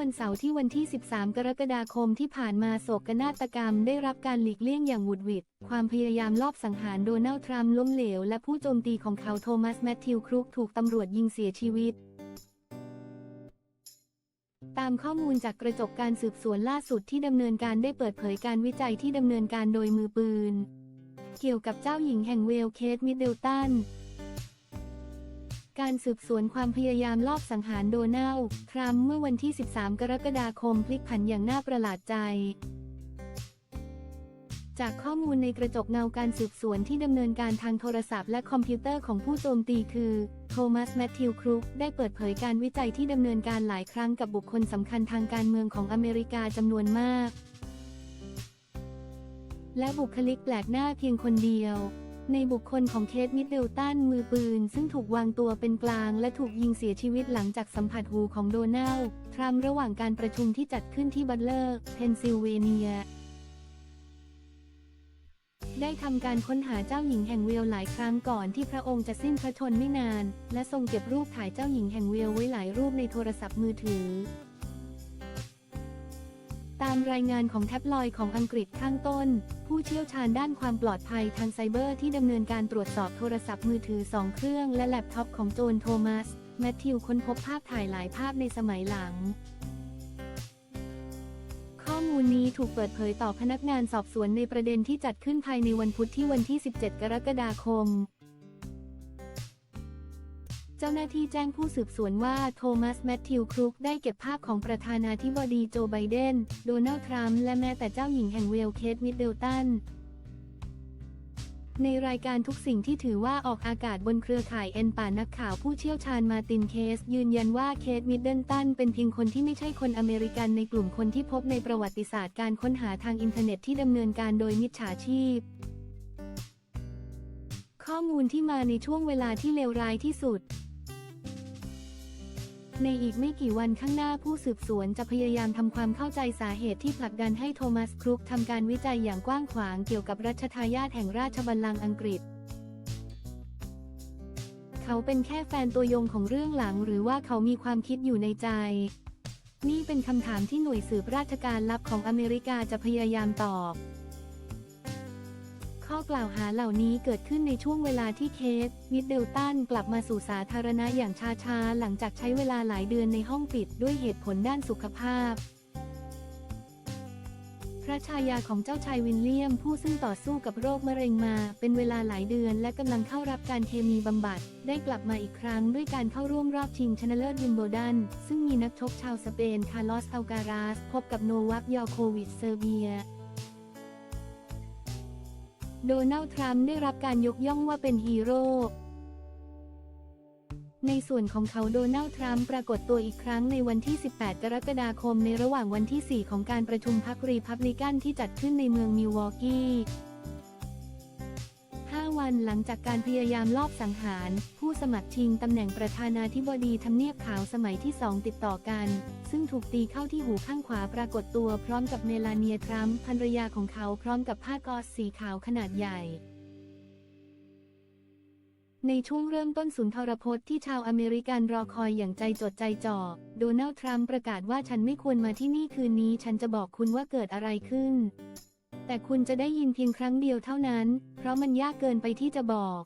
วันเสาร์ที่วันที่ 13 กรกฎาคมที่ผ่านมาโศกนาฏกรรมได้รับการหลีกเลี่ยงอย่างหวุดหวิด ความพยายามลอบสังหารโดนัลด์ทรัมป์ล้มเหลว และผู้โจมตีของเขาโทมัสแมทธิวครุกถูกตำรวจยิงเสียชีวิตตามข้อมูลจากกระจกการสืบสวนล่าสุดที่ดำเนินการได้เปิดเผยการวิจัยที่ดำเนินการโดยมือปืน เกี่ยวกับเจ้าหญิงแห่งเวลเคทมิดเดิลตัน การสืบสวนความพยายามลอบสังหารโดนัลด์ทรัมป์เมื่อวันที่ 13 กรกฎาคมพลิกผันอย่างน่าประหลาดใจ จากข้อมูลในกระจกเงาการสืบสวนที่ดำเนินการทางโทรศัพท์และคอมพิวเตอร์ของผู้โจมตีคือโทมัสแมทธิวครุกได้เปิดเผยการวิจัยที่ดำเนินการหลายครั้งกับบุคคลสำคัญทางการเมืองของอเมริกาจำนวนมาก และบุคลิกแปลกหน้าเพียงคนเดียว ในบุคคลของเคทมิดเดิลตันมือปืน ซึ่งถูกวางตัวเป็นกลาง และถูกยิงเสียชีวิตหลังจากสัมผัสหูของโดนัลด์ทรัมป์ระหว่างการประชุมที่จัดขึ้นที่บัตเลอร์ เพนซิลเวเนีย ได้ทำการค้นหาเจ้าหญิงแห่งเวลหลายครั้งก่อนที่พระองค์จะสิ้นพระชนม์ไม่นาน และทรงเก็บรูปถ่ายเจ้าหญิงแห่งเวลไว้หลายรูปในโทรศัพท์มือถือ ตามรายงานของแท็บลอยด์ของอังกฤษข้างต้น ผู้เชี่ยวชาญด้านความปลอดภัยทางไซเบอร์ที่ดำเนินการตรวจสอบโทรศัพท์มือถือสองเครื่องและแล็ปท็อปของโจนโทมัส แมทธิวค้นพบภาพถ่ายหลายภาพในสมัยหลัง ข้อมูลนี้ถูกเปิดเผยต่อพนักงานสอบสวนในประเด็นที่จัดขึ้นภายในวันพุธที่วันที่ 17 กรกฎาคม เจ้าหน้าที่แจ้งผู้สืบสวนว่าโทมัสแมทธิวครุกได้เก็บภาพของประธานาธิบดีโจไบเดน โดนัลด์ทรัมป์และแม้แต่เจ้าหญิงแห่งเวลเคทมิดเดิลตัน ในรายการทุกสิ่งที่ถือว่าออกอากาศบนเครือข่ายเอ็นป่านักข่าวผู้เชี่ยวชาญมาตินเคส ยืนยันว่าเคทมิดเดิลตันเป็นเพียงคนที่ไม่ใช่คนอเมริกันในกลุ่มคนที่พบในประวัติศาสตร์การค้นหาทางอินเทอร์เน็ตที่ดำเนินการโดยมิจฉาชีพข้อมูลที่มาในช่วงเวลาที่เลวร้ายที่สุด ในอีกไม่กี่วันข้างหน้าผู้สืบสวนจะพยายามทำความเข้าใจสาเหตุที่ผลักดันให้โทมัสครุกทำการวิจัยอย่างกว้างขวางเกี่ยวกับรัชทายาทแห่งราชบัลลังก์อังกฤษ เขาเป็นแค่แฟนตัวยงของเรื่องหลังหรือว่าเขามีความคิดอยู่ในใจ นี่เป็นคำถามที่หน่วยสืบราชการลับของอเมริกาจะพยายามตอบ ข้อกล่าวหาเหล่านี้เกิดขึ้นในช่วงเวลาที่เคส มิดเดิลตันกลับมาสู่สาธารณะอย่างช้าๆ หลังจากใช้เวลาหลายเดือนในห้องปิดด้วยเหตุผลด้านสุขภาพ พระชายาของเจ้าชายวินเลียม ผู้ซึ่งต่อสู้กับโรคมะเร็งมา เป็นเวลาหลายเดือนและกำลังเข้ารับการเคมีบำบัด ได้กลับมาอีกครั้งด้วยการเข้าร่วมรอบชิงชนะเลิศวิมเบิลดัน ซึ่งมีนักชกชาวสเปน คาร์ลอสอัลการาส พบกับโนวัคยอโควิชเซอร์เบีย โดนัลด์ทรัมป์ได้รับการยกย่องว่าเป็นฮีโร่ ในส่วนของเขาโดนัลด์ทรัมป์ปรากฏตัวอีกครั้งในวันที่ 18 กรกฎาคมในระหว่างวันที่ 4 ของการประชุมพรรครีพับลิกันที่จัดขึ้นในเมืองมิลวอกกี้ วันหลังจากการพยายามลอบสังหาร ผู้สมัครชิงตำแหน่งประธานาธิบดีทำเนียบขาวสมัยที่ 2 ติดต่อกัน ซึ่งถูกตีเข้าที่หูข้างขวาปรากฏตัวพร้อมกับเมลาเนียทรัมป์ภรรยาของเขาพร้อมกับผ้ากอสสีขาวขนาดใหญ่ในช่วงเริ่มต้นสุนทรพจน์ที่ชาวอเมริกันรอคอยอย่างใจจดใจจ่อ โดนัลด์ทรัมป์ประกาศว่าฉันไม่ควรมาที่นี่คืนนี้ ฉันจะบอกคุณว่าเกิดอะไรขึ้น แต่คุณจะได้ยินเพียงครั้งเดียวเท่านั้น เพราะมันยากเกินไปที่จะบอก